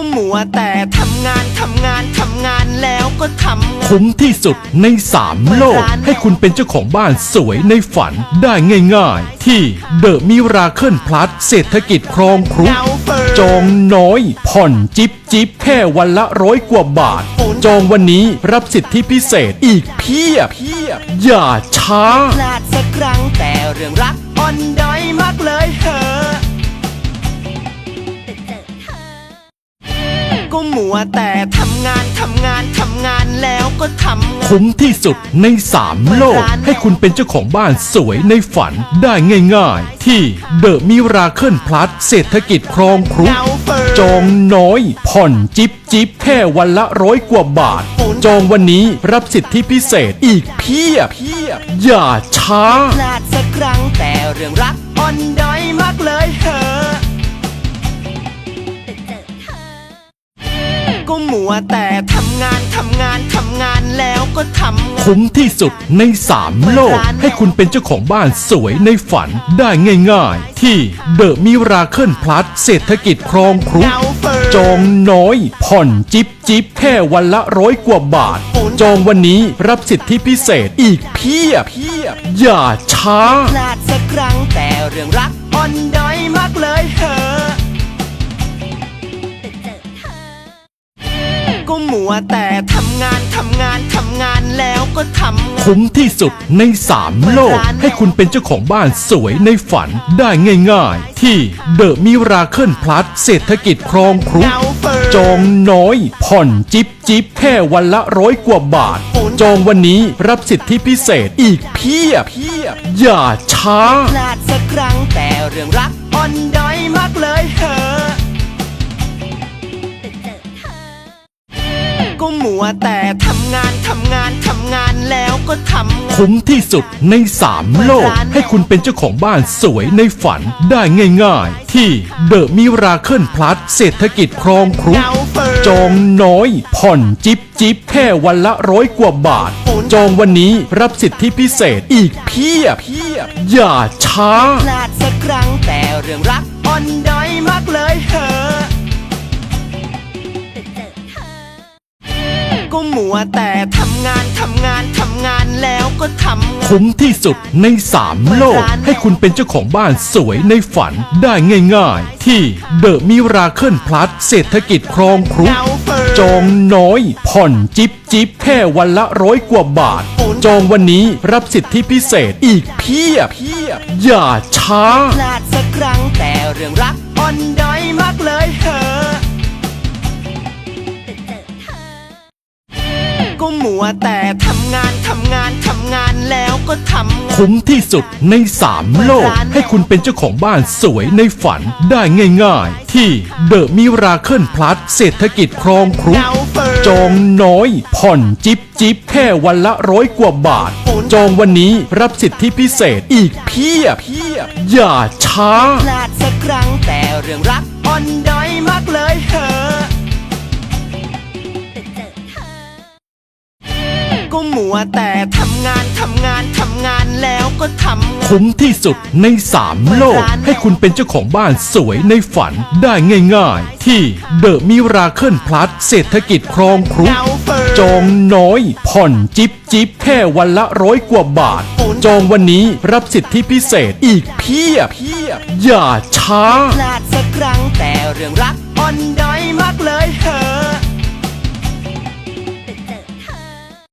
ก็มัวแต่ทำงานทำงานทำงานแล้วก็ทำงานคุ้มที่สุดในสามโลก ให้คุณเป็นเจ้าของบ้านสวยในฝันได้ง่ายๆ ที่เดอะมิราเคิลพลัสเศรษฐกิจครองครุเงาเฟิร์จองน้อย ผ่อนจิบจิบแค่วันละร้อยกว่าบาท จองวันนี้รับสิทธิพิเศษอีกเพียบเพียบอย่าช้าพลาดสักครั้งแต่เรื่องรักอ่อนด้อยมากเลยเหอะ มัวแต่ทำงานทำงานทำงานแล้วก็ทำงานคุ้มที่สุดในสามโลก ให้คุณเป็นเจ้าของบ้านสวยในฝันได้ง่ายๆ ที่เดอะมิราเคิลพลัสเศรษฐกิจครองครุเงาเฟิร์จองน้อย ผ่อนจิบจิบแค่วันละร้อยกว่าบาท จองวันนี้รับสิทธิพิเศษอีกเพียบเพียบอย่าช้าพลาดสักครั้งแต่เรื่องรักอ่อนด้อยมากเลยเหอะ ก็มัวแต่ทำงานทำงานทำงานแล้วก็ทำงานคุ้มที่สุดในสามโลก ให้คุณเป็นเจ้าของบ้านสวยในฝันได้ง่ายๆ ที่เดอะมิราเคิลพลัสเศรษฐกิจครองครุเงาเฟิร์จองน้อย ผ่อนจิบจิบแค่วันละร้อยกว่าบาท จองวันนี้รับสิทธิพิเศษอีกเพียบเพียบอย่าช้า พลาดสักครั้งแต่เรื่องรักอ่อนด้อยมากเลยเหอะ ก็มัวแต่ทำงานทำงานทำงานแล้วก็ทำงานคุ้มที่สุดในสามโลก ให้คุณเป็นเจ้าของบ้านสวยในฝันได้ง่ายๆ ที่เดอะมิราเคิลพลัสเศรษฐกิจครองครุเงาเฟิร์จองน้อย ผ่อนจิบจิบแค่วันละร้อยกว่าบาท จองวันนี้รับสิทธิพิเศษอีกเพียบเพียบอย่าช้า พลาดสักครั้งแต่เรื่องรักอ่อนด้อยมากเลยเหอะ ก็มัวแต่ทำงานทำงานทำงานแล้วก็ทำงาน คุ้มที่สุดในสามโลก ให้คุณเป็นเจ้าของบ้านสวยในฝันได้ง่ายๆ ที่เดอะมิราเคิลพลัสเศรษฐกิจครองครุเงาเฟิร์จองน้อย ผ่อนจิบจิบแค่วันละร้อยกว่าบาท จองวันนี้รับสิทธิพิเศษอีกเพียบเพียบอย่าช้า พลาดสักครั้งแต่เรื่องรักอ่อนด้อยมากเลยเหอะ มัวแต่ทำงานทำงานทำงานแล้วก็ทำงานคุ้มที่สุดในสามโลก ให้คุณเป็นเจ้าของบ้านสวยในฝันได้ง่ายๆ ที่เดอะมิราเคิลพลัสเศรษฐกิจครองครุเงาเฟิร์จองน้อย ผ่อนจิบจิบแค่วันละร้อยกว่าบาท จองวันนี้รับสิทธิพิเศษอีกเพียบเพียบอย่าช้าพลาดสักครั้งแต่เรื่องรักอ่อนด้อ ก็มัวแต่ทำงานทำงานทำงานแล้วก็ทำงาน คุ้มที่สุดในสามโลก ให้คุณเป็นเจ้าของบ้านสวยในฝันได้ง่ายๆ ที่เดอะมิราเคิลพลัสเศรษฐกิจครองครุเงาเฟิร์จองน้อย ผ่อนจิบจิบแค่วันละร้อยกว่าบาท จองวันนี้รับสิทธิพิเศษอีกเพียบเพียบอย่าช้า พลาดสักครั้งแต่เรื่องรักอ่อนด้อยมากเลยเหอะ มัวแต่ทำงานทำงานทำงานแล้วก็ทำงานคุ้มที่สุดในสามโลก ให้คุณเป็นเจ้าของบ้านสวยในฝันได้ง่ายๆ ที่เดอะมิราเคิลพลัสเศรษฐกิจครองครุเงาเฟิร์จองน้อย ผ่อนจิบจิบแค่วันละร้อยกว่าบาท จองวันนี้รับสิทธิพิเศษอีกเพียบเพียบอย่าช้าพลาดสักครั้งแต่เรื่องรักอ่อนด้อยมากเลยเหอะ